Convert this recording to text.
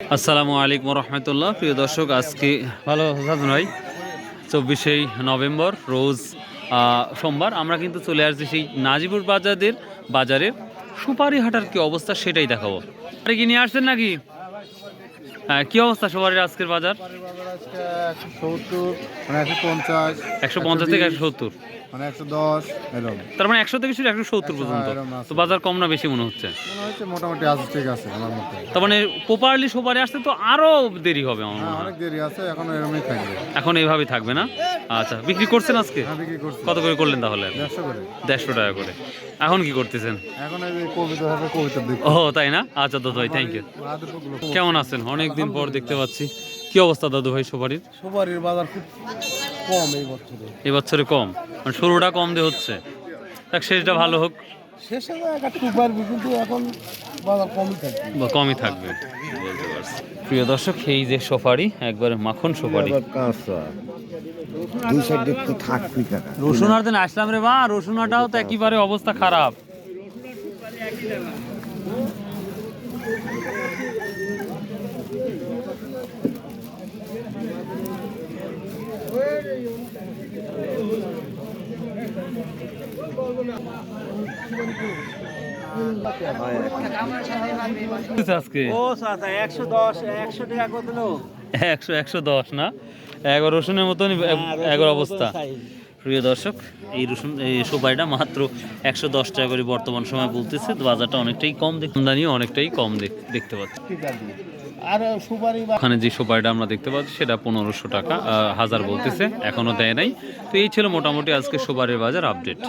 আসসালামু আলাইকুম রহমতুল্লাহ। প্রিয় দর্শক, আজকে ভালো ভাই চব্বিশে নভেম্বর, রোজ সোমবার। আমরা কিন্তু চলে আসছি সেই নাজিপুর বাজারের বাজারের সুপারি হাটার কি অবস্থা সেটাই দেখাবো। কি নিয়ে আসছেন নাকি? কি অবস্থা সুপারির আজকের বাজার? একশো মানে একশো পঞ্চাশ থেকে একশো সত্তর। মানে একশো দশ এরকম। তার মানে একশো থেকে শুরু একশো সত্তর পর্যন্ত। হ্যাঁ। তো বাজার কম না বেশি মনে হচ্ছে? মোটামুটি আছে ঠিক আছে আমার মতে। তার মানে প্রপারলি সুপারি আসতে তো আরও দেরি হবে আমার মনে হ্যাঁ অনেক দেরি আছে এখন এরকমই থাকবে। এখন এইভাবেই থাকবে না? আচ্ছা বিক্রি করছেন আজকে? হ্যাঁ বিক্রি করছি। কত করে করলেন তাহলে? দেড়শো করে। দেড়শো টাকা করে। এখন কি করতেছেন? এখন কবিতা কবিতা ও তাই না? আচ্ছা দাদু ভাই থ্যাংক ইউ কেমন আছেন? অনেকদিন পর দেখতে পাচ্ছি? কি অবস্থা দাদু ভাই সুপারির? সুপারির বাজার খুব কম এই বছরে। এই বছরে কম? মানে শুরুটা কম দিয়ে হচ্ছে। দেখ শেষটা ভালো হোক। শেষে একটু পারবি কিন্তু এখন বাজার কমই থাকবে। বা কমই থাকবে। বলতে পারছি প্রিয় দর্শক এই যে সুপারি একবারে মাখন সুপারি। রসুন আর দিন আসলাম রে বা রসুনাটাও তো একেবারে অবস্থা খারাপ আজকে ও চাচা একশো দশ একশো না? এগারো রসুনের মতনই এগারো অবস্থা। প্রিয় দর্শক এই রসুন এই সুপারিটা মাত্র একশো দশ টাকা করে বর্তমান সময় বলতেছে। বাজারটা অনেকটাই কম দেখ আমদানিও অনেকটাই কম দেখ- দেখতে পাচ্ছি। আর সুপারি ওখানে যে সুপারিটা আমরা দেখতে পাচ্ছি, সেটা পনেরোশো টাকা হাজার বলতেছে, এখনও দেয় নাই। তো এই ছিল মোটামুটি আজকে সুপারির বাজার আপডেট।